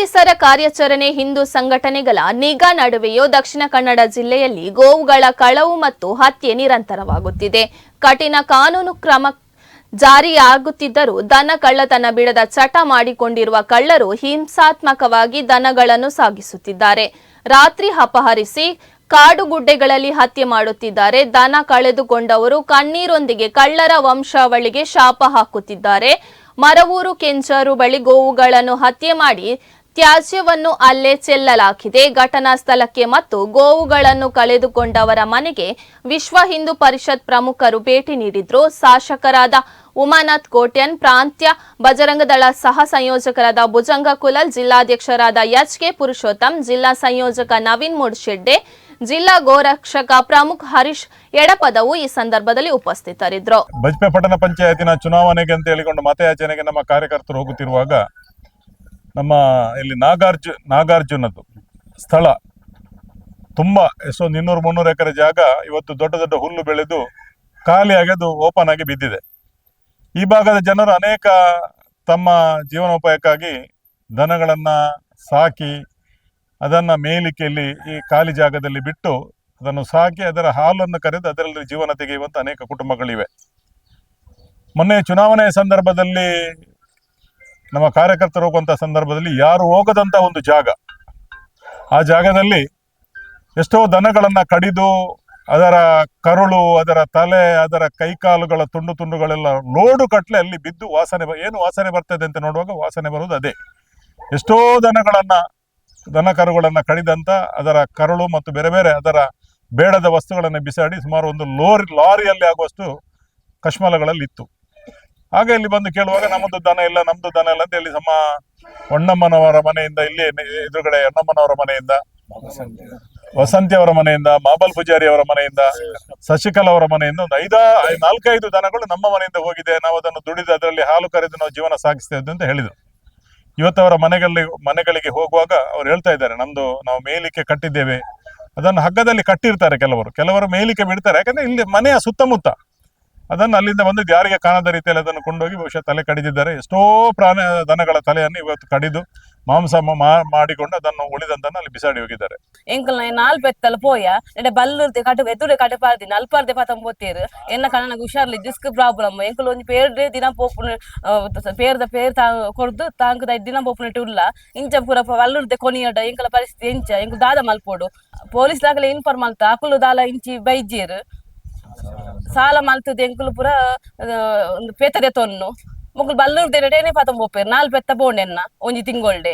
ಪೊಲೀಸರ ಕಾರ್ಯಾಚರಣೆ ಹಿಂದೂ ಸಂಘಟನೆಗಳ ನಿಗಾ ನಡುವೆಯೂ ದಕ್ಷಿಣ ಕನ್ನಡ ಜಿಲ್ಲೆಯಲ್ಲಿ ಗೋವುಗಳ ಕಳವು ಮತ್ತು ಹತ್ಯೆ ನಿರಂತರವಾಗುತ್ತಿದೆ. ಕಠಿಣ ಕಾನೂನು ಕ್ರಮ ಜಾರಿಯಾಗುತ್ತಿದ್ದರೂ ದನ ಕಳ್ಳತನ ಬಿಡದ ಚಟ ಮಾಡಿಕೊಂಡಿರುವ ಕಳ್ಳರು ಹಿಂಸಾತ್ಮಕವಾಗಿ ದನಗಳನ್ನು ಸಾಗಿಸುತ್ತಿದ್ದಾರೆ. ರಾತ್ರಿ ಅಪಹರಿಸಿ ಕಾಡುಗುಡ್ಡೆಗಳಲ್ಲಿ ಹತ್ಯೆ ಮಾಡುತ್ತಿದ್ದಾರೆ. ದನ ಕಳೆದುಕೊಂಡವರು ಕಣ್ಣೀರೊಂದಿಗೆ ಕಳ್ಳರ ವಂಶಾವಳಿಗೆ ಶಾಪ ಹಾಕುತ್ತಿದ್ದಾರೆ. ಮರವೂರು ಕೆಂಚರು ಬಳಿ ಗೋವುಗಳನ್ನು ಹತ್ಯೆ ಮಾಡಿ ತ್ಯಾಜ್ಯವನ್ನು ಅಲ್ಲೇ ಚೆಲ್ಲಲಾಗಿದೆ. ಘಟನಾ ಸ್ಥಳಕ್ಕೆ ಮತ್ತು ಗೋವುಗಳನ್ನು ಕಳೆದುಕೊಂಡವರ ಮನೆಗೆ ವಿಶ್ವ ಹಿಂದೂ ಪರಿಷತ್ ಪ್ರಮುಖರು ಭೇಟಿ ನೀಡಿದ್ರು. ಶಾಸಕರಾದ ಉಮಾನಾಥ್ ಕೋಟ್ಯನ್, ಪ್ರಾಂತ್ಯ ಬಜರಂಗದಳ ಸಹ ಸಂಯೋಜಕರಾದ ಭುಜಂಗ ಕುಲಲ್, ಜಿಲ್ಲಾಧ್ಯಕ್ಷರಾದ ಎಚ್ ಕೆ ಪುರುಷೋತ್ತಮ್, ಜಿಲ್ಲಾ ಸಂಯೋಜಕ ನವೀನ್ ಮೂಡ್ಶೆಡ್ಡೆ, ಜಿಲ್ಲಾ ಗೋರಕ್ಷಕ ಪ್ರಮುಖ ಹರೀಶ್ ಎಡಪದವು ಈ ಸಂದರ್ಭದಲ್ಲಿ ಉಪಸ್ಥಿತರಿದ್ದರು ಬಜ್ಪೆ ಪಟ್ಟಣ ಪಂಚಾಯತಿನ ಚುನಾವಣೆಗೆ ಅಂತ ಹೇಳಿಕೊಂಡು ಮತಯಾಚನೆಗೆ ನಮ್ಮ ಕಾರ್ಯಕರ್ತರು ಹೋಗುತ್ತಿರುವಾಗ ನಮ್ಮ ಇಲ್ಲಿ ನಾಗಾರ್ಜು, ನಾಗಾರ್ಜುನದ್ದು ಸ್ಥಳ. ತುಂಬ ಎಷ್ಟೊಂದು ಇನ್ನೂರು ಮುನ್ನೂರು ಎಕರೆ ಜಾಗ ಇವತ್ತು ದೊಡ್ಡ ದೊಡ್ಡ ಹುಲ್ಲು ಬೆಳೆದು ಖಾಲಿಯಾಗಿ ಅದು ಓಪನ್ ಆಗಿ ಬಿದ್ದಿದೆ. ಈ ಭಾಗದ ಜನರು ಅನೇಕ ತಮ್ಮ ಜೀವನೋಪಾಯಕ್ಕಾಗಿ ದನಗಳನ್ನು ಸಾಕಿ ಅದನ್ನ ಮೇಲಿಕೆಯಲ್ಲಿ ಈ ಖಾಲಿ ಜಾಗದಲ್ಲಿ ಬಿಟ್ಟು ಅದನ್ನು ಸಾಕಿ ಅದರ ಹಾಲನ್ನು ಕರೆದು ಅದರಲ್ಲಿ ಜೀವನ ತೆಗೆಯುವಂಥ ಅನೇಕ ಕುಟುಂಬಗಳಿವೆ. ಮೊನ್ನೆ ಚುನಾವಣೆ ಸಂದರ್ಭದಲ್ಲಿ ನಮ್ಮ ಕಾರ್ಯಕರ್ತರು ಹೋಗುವಂಥ ಸಂದರ್ಭದಲ್ಲಿ ಯಾರು ಹೋಗದಂತ ಒಂದು ಜಾಗ. ಆ ಜಾಗದಲ್ಲಿ ಎಷ್ಟೋ ದನಗಳನ್ನು ಕಡಿದು, ಅದರ ಕರುಳು, ಅದರ ತಲೆ, ಅದರ ಕೈಕಾಲುಗಳ ತುಂಡು ತುಂಡುಗಳೆಲ್ಲ ಲೋಡು ಕಟ್ಲೆ ಅಲ್ಲಿ ಬಿದ್ದು ವಾಸನೆ ಏನು ವಾಸನೆ ಬರ್ತದೆ ಅಂತ ನೋಡುವಾಗ ವಾಸನೆ ಬರುವುದು ಅದೇ. ಎಷ್ಟೋ ದನಗಳನ್ನು, ದನ ಕರುಗಳನ್ನು ಕಡಿದಂತ ಅದರ ಕರುಳು ಮತ್ತು ಬೇರೆ ಬೇರೆ ಅದರ ಬೇಡದ ವಸ್ತುಗಳನ್ನು ಬಿಸಾಡಿ ಸುಮಾರು ಒಂದು ಲೋರಿ, ಲಾರಿಯಲ್ಲಿ ಆಗುವಷ್ಟು ಕಶ್ಮಲಗಳಲ್ಲಿ ಇತ್ತು. ಆಗ ಇಲ್ಲಿ ಬಂದು ಕೇಳುವಾಗ ನಮ್ಮದು ದನ ಇಲ್ಲ, ನಮ್ದು ದನ ಇಲ್ಲ ಅಂತ ಹೇಳಿ ನಮ್ಮ ಹೊಣ್ಣಮ್ಮನವರ ಮನೆಯಿಂದ ಇಲ್ಲಿ ಎದುರುಗಡೆ ಅಣ್ಣಮ್ಮನವರ ಮನೆಯಿಂದ, ವಸಂತಿ ಅವರ ಮನೆಯಿಂದ, ಮಾಬಲ್ ಪೂಜಾರಿ ಅವರ ಮನೆಯಿಂದ ಶಶಿಕಲಾ ಅವರ ಮನೆಯಿಂದ ಒಂದು ಐದಾ, ನಾಲ್ಕೈದು ದನಗಳು ನಮ್ಮ ಮನೆಯಿಂದ ಹೋಗಿದೆ. ನಾವು ಅದನ್ನು ದುಡಿದು ಅದರಲ್ಲಿ ಹಾಲು ಕರೆದು ನಾವು ಜೀವನ ಸಾಗಿಸ್ತಾ ಇದ್ದು ಅಂತ ಹೇಳಿದರು. ಇವತ್ತವರ ಮನೆಗಳಲ್ಲಿ ಮನೆಗಳಿಗೆ ಹೋಗುವಾಗ ಅವ್ರು ಹೇಳ್ತಾ ಇದ್ದಾರೆ, ನಮ್ದು ನಾವು ಮೇಲಿಕ್ಕೆ ಕಟ್ಟಿದ್ದೇವೆ. ಅದನ್ನು ಹಗ್ಗದಲ್ಲಿ ಕಟ್ಟಿರ್ತಾರೆ ಕೆಲವರು. ಕೆಲವರು ಮೇಲಿಕ್ಕೆ ಬಿಡ್ತಾರೆ. ಯಾಕಂದ್ರೆ ಇಲ್ಲಿ ಮನೆಯ ಸುತ್ತಮುತ್ತ. ಅದನ್ನು ಅಲ್ಲಿಂದ ಬಂದು ಯಾರಿಗೆ ಕಾಣದ ರೀತಿಯಲ್ಲಿ ಅದನ್ನು ಕೊಂಡೋಗಿ ಬಹುಶಃ ತಲೆ ಕಡಿದಿದ್ದಾರೆ. ಎಷ್ಟೋ ಪ್ರಾಣ, ದನಗಳ ತಲೆಯನ್ನು ಇವತ್ತು ಕಡಿದು ಮಾಂಸ ಮಾಡಿಕೊಂಡು ಅದನ್ನು ಉಳಿದಂತನ್ನು ಅಲ್ಲಿ ಬಿಸಾಡಿ ಹೋಗಿದ್ದಾರೆ. ಎಂಕಲ್ ನಾಲ್ ಬೆತ್ತಲ ಪೋಯ ಎಡೆ ಬಲ್ಲುರ್ದೆ ಕಡೆ ಎದುರೆ ಕಡೆ ಪಾರ್ದಿ ನಲ್ಪಾರ್ದೆ ಪತಂ ಪೋತೀರ್ ಎನ್ನ ಕಣ್ಣ ಹುಷಾರ್ಲಿ ಡಿಸ್ಕ್ ಪ್ರಾಬ್ಲಮ್ ಎಂಕಲ್ ಒಂಜಿ ಪೇರ್ಡೆ ದಿನ ಪೋಪುನ ಪೇರ್ದ, ಪೇರ್ ತಾ ಕೊರ್ದು ತಾಂಕದ ದಿನ ಪೋಪುನ ಉಲ್ಲ ಇಂಚ ಪೂರ ಬಲ್ಲುರ್ದೆ ಕೊನಿಯಡ ಎಂಕಲ, ಪರಿಸ್ಥಿತಿ ಎಂಚ. ಎಂಕಲ್, ದಾದ ಮಲ್ಪೋಡು. ಪೊಲೀಸ್ ದಾಖಲೆ ಇನ್ಫಾರ್ಮ್ ಮಲ್ತ ಅಕುಲು ದಾಲ ಇಂಚಿ ಬೈಜೀರ್. ಸಾಲ ಮಲ್ತು ಎಂಕುಲು ಪೂರ ಒಂದು ಪೇತದೆ ತೊನ್ನು. ಮುಗ್ಲು ಬಲ್ಲುರ್ದೆ ರೆಡೇನೆ ಪತಂ ಪೋಪೆರ್ ನಾಲ್ ಪೆತ್ತ ಬೋಂಡೆನ್ನ, ಒಂಜಿ ತಿಂಗೊಳ್ಡೆ